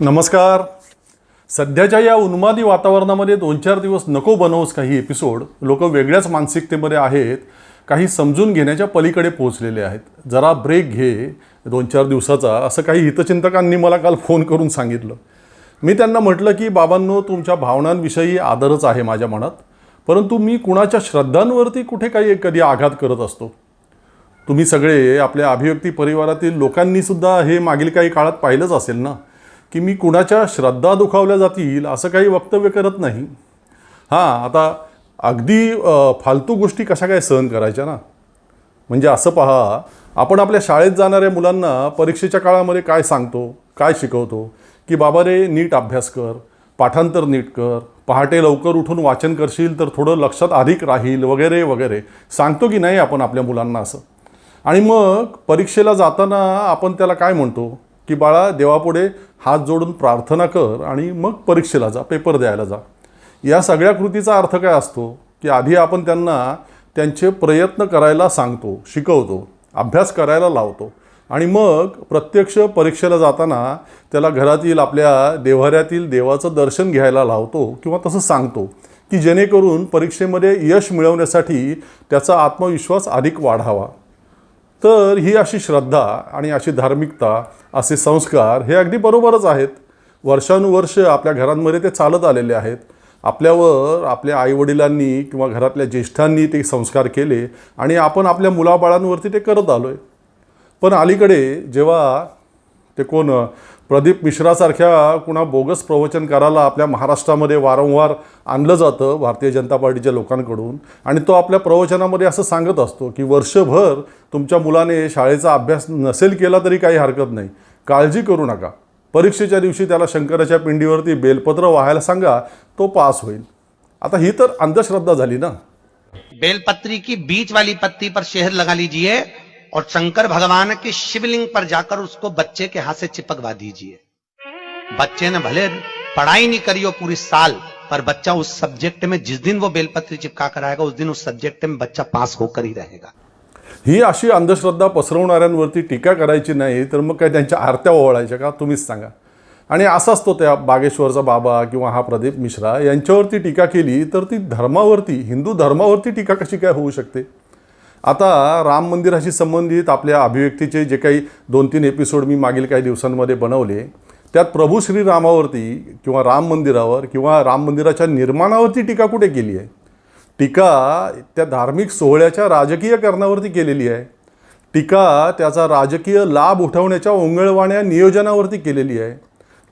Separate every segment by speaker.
Speaker 1: नमस्कार. सध्याच्या या उन्मादी वातावरणामध्ये दोन चार दिवस नको बनवूस काही एपिसोड लोक वेगळ्याच मानसिकतेमध्ये आहेत काही समजून घेण्याच्या पलीकडे पोहोचलेले आहेत. जरा ब्रेक घे दोन चार दिवसाचा असं काही हितचिंतकांनी मला काल फोन करून सांगितलं. मी त्यांना म्हटलं की बाबांनो तुमच्या भावनांविषयी आदरच आहे माझ्या मनात परंतु मी कुणाच्या श्रद्धांवरती कुठे काही कधी आघात करत असतो? तुम्ही सगळे आपल्या अभिव्यक्ती परिवारातील लोकांनीसुद्धा हे मागील काही काळात पाहिलंच असेल ना? की मी कुणाच्या श्रद्धा दुखावल्या जातील असं काही वक्तव्य करत नाही. हां आता अगदी फालतू गोष्टी कशा काय सहन करायच्या ना? म्हणजे असं पहा आपण आपल्या शाळेत जाणाऱ्या मुलांना परीक्षेच्या काळामध्ये काय सांगतो काय शिकवतो? की बाबा रे नीट अभ्यास कर पाठांतर नीट कर पहाटे लवकर उठून वाचन करशील तर थोडं लक्षात अधिक राहील वगैरे वगैरे. सांगतो की नाही आपण आपल्या मुलांना असं? आणि मग परीक्षेला जाताना आपण त्याला काय म्हणतो? की बाळा देवापुढे हात जोडून प्रार्थना कर आणि मग परीक्षेला जा पेपर द्यायला जा. या सगळ्या कृतीचा अर्थ काय असतो? की आधी आपण त्यांना त्यांचे प्रयत्न करायला सांगतो शिकवतो अभ्यास करायला लावतो. आणि मग प्रत्यक्ष परीक्षेला जाताना त्याला घरातील आपल्या देव्हाऱ्यातील देवाचं दर्शन घ्यायला लावतो किंवा तसं सांगतो की जेणेकरून परीक्षेमध्ये यश मिळवण्यासाठी त्याचा आत्मविश्वास अधिक वाढावा. तर ही अशी श्रद्धा आणि अशी धार्मिकता असे संस्कार हे अगदी बरोबरच आहेत. वर्षानुवर्ष आपल्या घरांमध्ये ते चालत आलेले आहेत. आपल्यावर आपल्या आईवडिलांनी किंवा घरातल्या ज्येष्ठांनी ते संस्कार केले आणि आपण आपल्या मुलाबाळांवरती ते करत आलो आहे पण अलीकडे जेव्हा ते कोण प्रदीप मिश्रासारख्या कुणा बोगस प्रवचनकाराला आपल्या महाराष्ट्रामध्ये वारंवार आणलं जातं भारतीय जनता पार्टीच्या लोकांकडून. आणि तो आपल्या प्रवचनामध्ये असं सांगत असतो की वर्षभर तुमच्या मुलाने शाळेचा अभ्यास नसेल केला तरी काही हरकत नाही. काळजी करू नका. परीक्षेच्या दिवशी त्याला शंकराच्या पिंडीवरती बेलपत्र वाहायला सांगा तो पास होईल. आता ही तर अंधश्रद्धा झाली ना?
Speaker 2: बेलपत्री की बीच वाली पत्ती पर शहर लगा लीजिए. और शंकर भगवान के शिवलिंग पर जाकर उसको बच्चे के हाथ से चिपकवा दीजिए। बच्चे ने भले पढ़ाई नहीं करी हो पूरी साल पर बच्चा उस सब्जेक्ट में जिस दिन वो बेलपत्री चिपका कर आएगा उस दिन उस सब्जेक्ट में बच्चा पास होकर ही रहेगा।
Speaker 1: ही अशी अंधश्रद्धा पसरवणाऱ्यांवरती टीका करायची नाही तर मग काय त्यांच्या आरत्या ओवाळायच्या का? तुम्हीच सांगा. आणि असाच तो त्या बागेश्वरचा बाबा किंवा हा प्रदीप मिश्रा यांच्यावरती टीका केली तर ती धर्मावरती हिंदू धर्मावरती टीका कशी काय होऊ शकते? आता राम मंदिराशी संबंधित आपल्या अभिव्यक्तीचे जे काही दोन तीन एपिसोड मी मागील काही दिवसांमध्ये बनवले त्यात प्रभू श्रीरामावरती किंवा राम मंदिरावर किंवा राम मंदिराच्या निर्माणावरती टीका कुठे केली आहे? टीका त्या धार्मिक सोहळ्याच्या राजकीयकरणावरती केलेली आहे. टीका त्याचा राजकीय लाभ उठवण्याच्या ओंगळवाण्या नियोजनावरती केलेली आहे.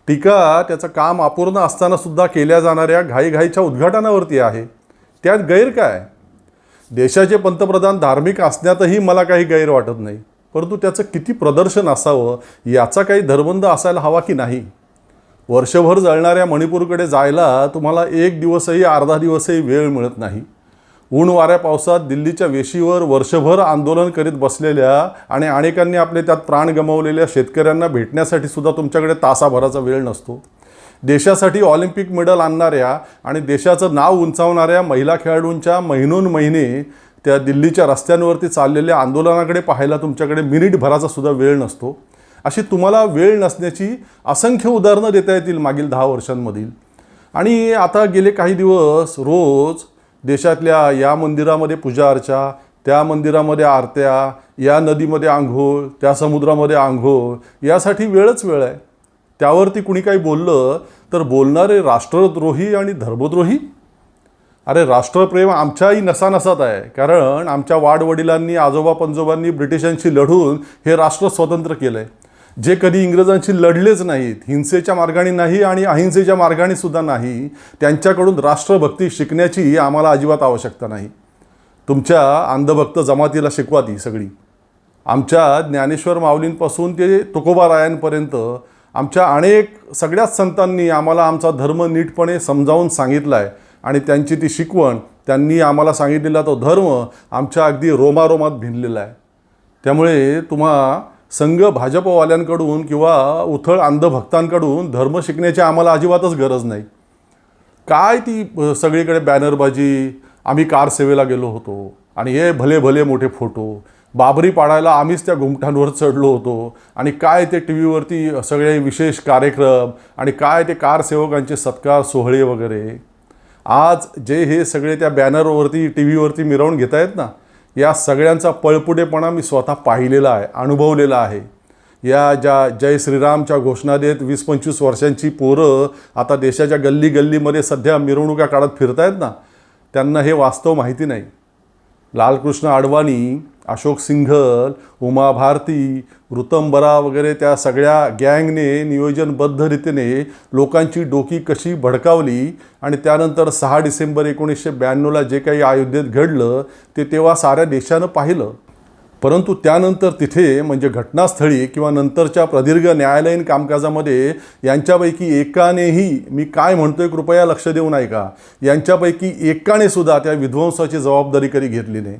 Speaker 1: टीका त्याचं काम अपूर्ण असतानासुद्धा केल्या जाणाऱ्या घाईघाईच्या उद्घाटनावरती आहे. त्यात गैर काय? देशाचे पंतप्रधान धार्मिक असण्यातही मला काही गैर वाटत नाही. परंतु त्याचं किती प्रदर्शन असावं याचा काही धरबंद असायला हवा की नाही? वर्षभर जळणाऱ्या मणिपूरकडे जायला तुम्हाला एक दिवसही अर्धा दिवसही वेळ मिळत नाही. ऊन वाऱ्या पावसात दिल्लीच्या वेशीवर वर्षभर आंदोलन करीत बसलेल्या आणि अनेकांनी आपले त्यात प्राण गमावलेल्या शेतकऱ्यांना भेटण्यासाठी सुद्धा तुमच्याकडे तासाभराचा वेळ नसतो. देशासाठी ऑलिम्पिक मेडल आणणाऱ्या आणि देशाचं नाव उंचावणाऱ्या महिला खेळाडूंच्या महिनोन महिने त्या दिल्लीच्या रस्त्यांवरती चाललेल्या आंदोलनाकडे पाहायला तुमच्याकडे मिनिटभराचा सुद्धा वेळ नसतो. अशी तुम्हाला वेळ नसण्याची असंख्य उदाहरणं देता येतील मागील दहा वर्षांमधील. आणि आता गेले काही दिवस रोज देशातल्या या मंदिरामध्ये पूजा अर्चा त्या मंदिरामध्ये आरत्या या नदीमध्ये आंघोळ त्या समुद्रामध्ये आंघोळ यासाठी वेळच वेळ आहे. त्यावरती कुणी काही बोललं तर बोलणारे राष्ट्रद्रोही आणि धर्मद्रोही? अरे राष्ट्रप्रेम आमच्याही नसानसात आहे. कारण आमच्या वाडवडिलांनी आजोबा पंजोबांनी ब्रिटिशांशी लढून हे राष्ट्र स्वतंत्र केलं आहे जे कधी इंग्रजांशी लढलेच नाहीत हिंसेच्या मार्गाने नाही आणि अहिंसेच्या मार्गाने सुद्धा नाही त्यांच्याकडून राष्ट्रभक्ती शिकण्याची आम्हाला अजिबात आवश्यकता नाही. तुमच्या अंधभक्त जमातीला शिकवा ती सगळी. आमच्या ज्ञानेश्वर माऊलींपासून ते तुकोबारायांपर्यंत आमच्या अनेक सगळ्याच संतांनी आम्हाला आमचा धर्म नीटपणे समजावून सांगितला आहे आणि त्यांची ती शिकवण त्यांनी आम्हाला सांगितलेला तो धर्म आमच्या अगदी रोमारोमात भिनलेला आहे. त्यामुळे तुम्हा संघ भाजपवाल्यांकडून किंवा उथळ अंधभक्तांकडून धर्म शिकण्याची आम्हाला अजिबातच गरज नाही. काय ती सगळीकडे बॅनरबाजी आम्ही कार सेवेला गेलो होतो आणि हे भले भले मोठे फोटो बाबरी पाडायला आम्हीच त्या घुमठांवर चढलो होतो. आणि काय ते टी व्हीवरती सगळे विशेष कार्यक्रम आणि काय ते कारसेवकांचे सत्कार सोहळे वगैरे. आज जे हे सगळे त्या बॅनरवरती टी व्हीवरती मिरवून घेत आहेत ना या सगळ्यांचा पळपुटेपणा मी स्वतः पाहिलेला आहे अनुभवलेला आहे. या ज्या जय श्रीरामच्या घोषणा देत वीस पंचवीस वर्षांची पोरं आता देशाच्या गल्ली गल्लीमध्ये सध्या मिरवणुका काढत फिरतायत ना त्यांना हे वास्तव माहिती नाही. लालकृष्ण अडवाणी अशोक सिंघल उमा भारती ऋतंबरा वगैरे त्या सगळ्या गँगने नियोजनबद्ध रीतीने लोकांची डोकी कशी भडकावली आणि त्यानंतर सहा डिसेंबर एकोणीसशे ब्याण्णवला जे काही अयोध्येत घडलं ते तेव्हा साऱ्या देशानं पाहिलं. परंतु त्यानंतर तिथे म्हणजे घटनास्थळी किंवा नंतरच्या प्रदीर्घ न्यायालयीन कामकाजामध्ये यांच्यापैकी एकानेही मी काय म्हणतोय कृपया लक्ष देऊन ऐका यांच्यापैकी एकाने सुद्धा त्या विध्वंसाची जबाबदारी कधी घेतली नाही.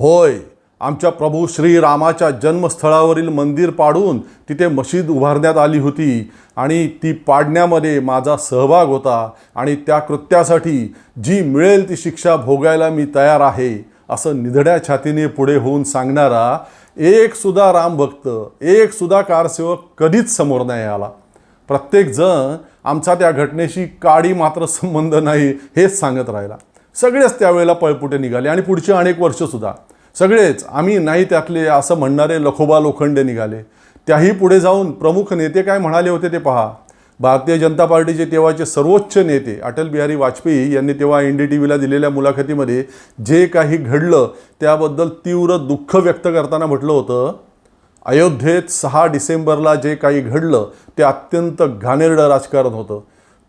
Speaker 1: होय आमच्या प्रभू श्रीरामाच्या जन्मस्थळावरील मंदिर पाडून तिथे मशीद उभारण्यात आली होती आणि ती पाडण्यामध्ये माझा सहभाग होता आणि त्या कृत्यासाठी जी मिळेल ती शिक्षा भोगायला मी तयार आहे असं निधड्या छातीने पुढे होऊन सांगणारा एकसुद्धा रामभक्त एकसुद्धा कारसेवक कधीच समोर नाही आला. प्रत्येकजण आमचा त्या घटनेशी काडी मात्र संबंध नाही हेच सांगत राहिला. सगळेच त्यावेळेला पळपुटे निघाले आणि पुढचे अनेक वर्षसुद्धा सगळेच आम्ही नाही त्यातले असं म्हणणारे लखोबा लोखंडे निघाले. त्याही पुढे जाऊन प्रमुख नेते काय म्हणाले होते ते पहा. भारतीय जनता पार्टीचे तेव्हाचे सर्वोच्च नेते अटल बिहारी वाजपेयी यांनी तेव्हा एन डी टी व्हीला दिलेल्या मुलाखतीमध्ये जे काही घडलं त्याबद्दल तीव्र दुःख व्यक्त करताना म्हटलं होतं अयोध्येत सहा डिसेंबरला जे काही घडलं ते अत्यंत घाणेरडं राजकारण होतं.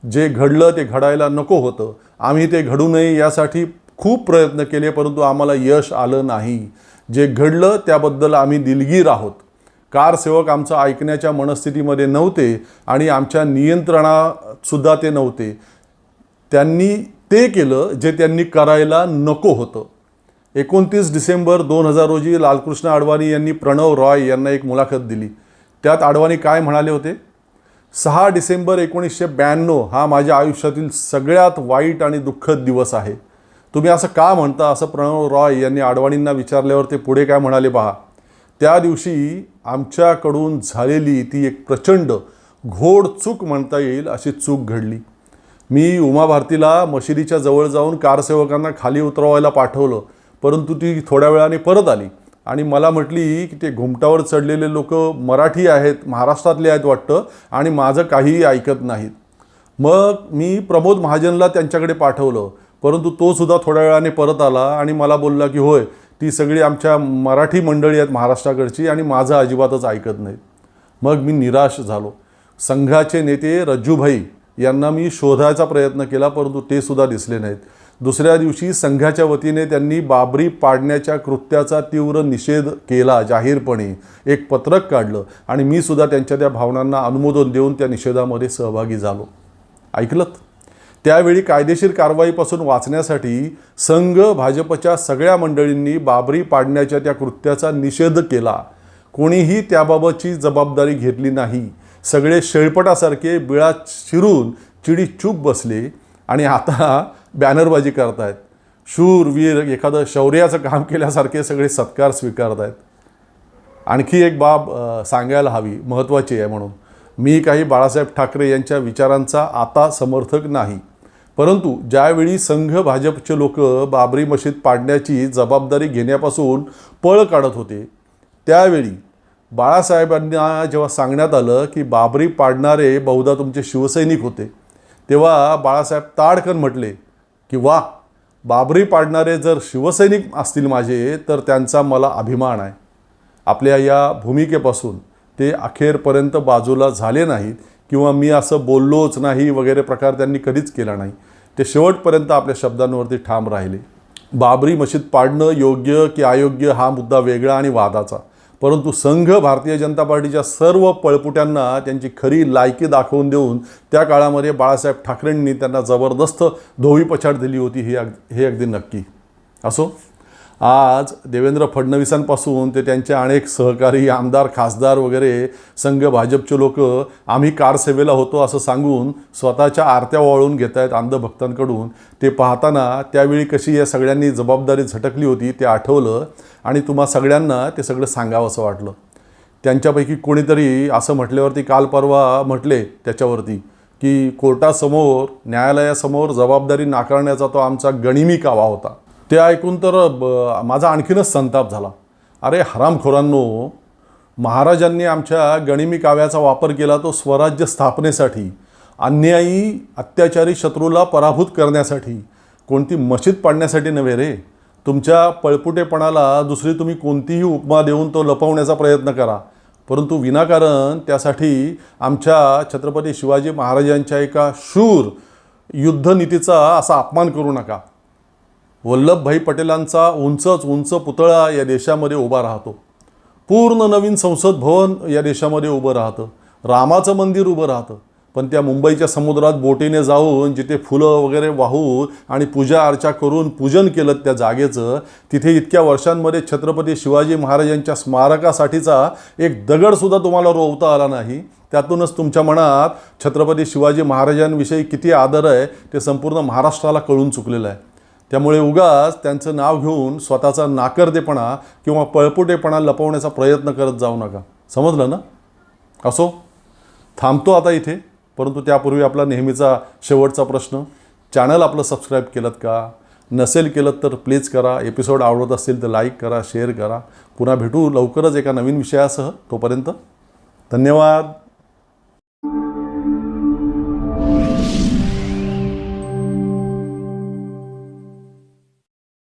Speaker 1: जे घडलं ते घडायला नको होतं. आम्ही ते घडू नये यासाठी खूप प्रयत्न केले परंतु आम्हाला यश आलं नाही. जे घडलं त्याबद्दल आम्ही दिलगीर आहोत. कारसेवक आमचं ऐकण्याच्या मनस्थितीमध्ये नव्हते आणि आमच्या नियंत्रणातसुद्धा ते नव्हते. त्यांनी ते केलं जे त्यांनी करायला नको होतं. एकोणतीस डिसेंबर दोन हजार रोजी लालकृष्ण अडवाणी यांनी प्रणव रॉय यांना एक मुलाखत दिली. त्यात अडवाणी काय म्हणाले होते? सहा डिसेंबर एकोणीसशे ब्याण्णव हा माझ्या आयुष्यातील सगळ्यात वाईट आणि दुःखद दिवस आहे. तुम्ही असं का म्हणता? असं प्रणव रॉय यांनी अडवाणींना विचारल्यावर ते पुढे काय म्हणाले पहा? त्या दिवशी आमच्याकडून झालेली ती एक प्रचंड घोड चूक म्हणता येईल अशी चूक घडली. मी उमा भारतीला मशिदीच्या जवळ जाऊन कारसेवकांना खाली उतरवायला पाठवलं परंतु ती थोड्या वेळाने परत आली आणि मला म्हटली की ते घुमटावर चढलेले लोक मराठी आहेत महाराष्ट्रातले आहेत वाटतं आणि माझं काहीही ऐकत नाहीत. मग मी प्रमोद महाजनला त्यांच्याकडे पाठवलं. परंतु तो सुद्धा थोड्या वेळाने परत आला आणि मला बोलला की होय ती सगळी आमच्या मराठी मंडळी आहेत महाराष्ट्राकडची आणि माझं अजिबातच ऐकत नाहीत. मग मी निराश झालो. संघाचे नेते रज्जूभाई यांना मी शोधायचा प्रयत्न केला परंतु ते सुद्धा दिसले नाहीत. दुसऱ्या दिवशी संघाच्या वतीने त्यांनी बाबरी पाडण्याच्या कृत्याचा तीव्र निषेध केला जाहीरपणे. एक पत्रक काढलं आणि मी सुद्धा त्यांच्या त्या भावनांना अनुमोदन देऊन त्या निषेधामध्ये सहभागी झालो. ऐकलत? त्यावेळी कायदेशीर कारवाईपासून वाचण्यासाठी संघ भाजपच्या सगळ्या मंडळींनी बाबरी पाडण्याच्या त्या कृत्याचा निषेध केला. कोणीही त्याबाबतची जबाबदारी घेतली नाही. सगळे शेळपटासारखे बिळा शिरून चिडी चूप बसले आणि आता बॅनरबाजी करतायत. शूर वीर एखादं शौर्याचं काम केल्यासारखे सगळे सत्कार स्वीकारत आहेत आणखी एक बाब सांगायला हवी महत्त्वाची आहे म्हणून. मी काही बाळासाहेब ठाकरे यांच्या विचारांचा आता समर्थक नाही. परंतु ज्यावेळी संघ भाजपचे लोक बाबरी मशीद पाडण्याची जबाबदारी घेण्यापासून पळ काढत होते त्यावेळी बाळासाहेबांना जेव्हा सांगण्यात आलं की बाबरी पाडणारे बहुधा तुमचे शिवसैनिक होते तेव्हा बाळासाहेब ताडकन म्हटले की वा बाबरी पाडणारे जर शिवसैनिक असतील माझे तर त्यांचा मला अभिमान आहे. आपल्या या भूमिकेपासून ते अखेरपर्यंत बाजूला झाले नाहीत किंवा मी असं बोललोच नाही वगैरे प्रकार त्यांनी कधीच केला नाही. ते शेवटपर्यंत आपल्या शब्दांवरती ठाम राहिले. बाबरी मशीद पाडणं योग्य की अयोग्य हा मुद्दा वेगळा आणि वादाचा. परंतु संघ भारतीय जनता पार्टीच्या सर्व पळपुट्यांना त्यांची खरी लायकी दाखवून देऊन त्या काळामध्ये बाळासाहेब ठाकरेंनी त्यांना जबरदस्त धोवी पछाड दिली होती ही अग हे अगदी नक्की. असो? आज देवेंद्र फडणवीसांपासून ते त्यांचे अनेक सहकारी आमदार खासदार वगैरे संघ भाजपचे लोक आम्ही कारसेवेला होतो असं सांगून स्वतःच्या आरत्या वाळून घेत आहेत अंधभक्तांकडून ते पाहताना त्यावेळी कशी या सगळ्यांनी जबाबदारी झटकली होती ते आठवलं आणि तुम्हा सगळ्यांना ते सगळं सांगावं असं वाटलं. त्यांच्यापैकी कोणीतरी असं म्हटल्यावरती काल परवा म्हटले त्याच्यावरती की कोर्टासमोर न्यायालयासमोर जबाबदारी नाकारण्याचा तो आमचा गणिमी कावा होता. ते ऐकून तर ब- माझा आणखीनच संताप झाला. अरे हरामखोरांनो महाराजांनी आमच्या गणिमी काव्याचा वापर केला तो स्वराज्य स्थापनेसाठी अन्यायी अत्याचारी शत्रूला पराभूत करण्यासाठी. कोणती मशीद पाडण्यासाठी नव्हे रे. तुमच्या पळपुटेपणाला दुसरी तुम्ही कोणतीही उपमा देऊन तो लपवण्याचा प्रयत्न करा. परंतु विनाकारण त्यासाठी आमच्या छत्रपती शिवाजी महाराजांच्या एका शूर युद्धनीतीचा असा अपमान करू नका. वल्लभभाई पटेलांचा उंचच उंच पुतळा या देशामध्ये उभा राहतो. पूर्ण नवीन संसद भवन या देशामध्ये उभं राहतं. रामाचं मंदिर उभं राहतं. पण त्या मुंबईच्या समुद्रात बोटीने जाऊन जिथे फुलं वगैरे वाहून आणि पूजा अर्चा करून पूजन केलं त्या जागेचं तिथे इतक्या वर्षांमध्ये छत्रपती शिवाजी महाराजांच्या स्मारकासाठीचा एक दगडसुद्धा तुम्हाला रोवता आला नाही. त्यातूनच तुमच्या मनात छत्रपती शिवाजी महाराजांविषयी किती आदर आहे ते संपूर्ण महाराष्ट्राला कळून चुकलेलं आहे. त्यामुळे उगाच त्यांचं नाव घेऊन स्वतःचा नाकर्देपणा किंवा पळपुटेपणा लपवण्याचा प्रयत्न करत जाऊ नका. समजलं ना? असो? थांबतो आता इथे परंतु त्यापूर्वी आपला नेहमीचा शेवटचा प्रश्न चॅनल आपलं सबस्क्राईब केलं का? नसेल केलं तर प्लीज करा. एपिसोड आवडत असेल तर लाईक करा शेअर करा. पुन्हा भेटू लवकरच एका नवीन विषयासह. तोपर्यंत धन्यवाद.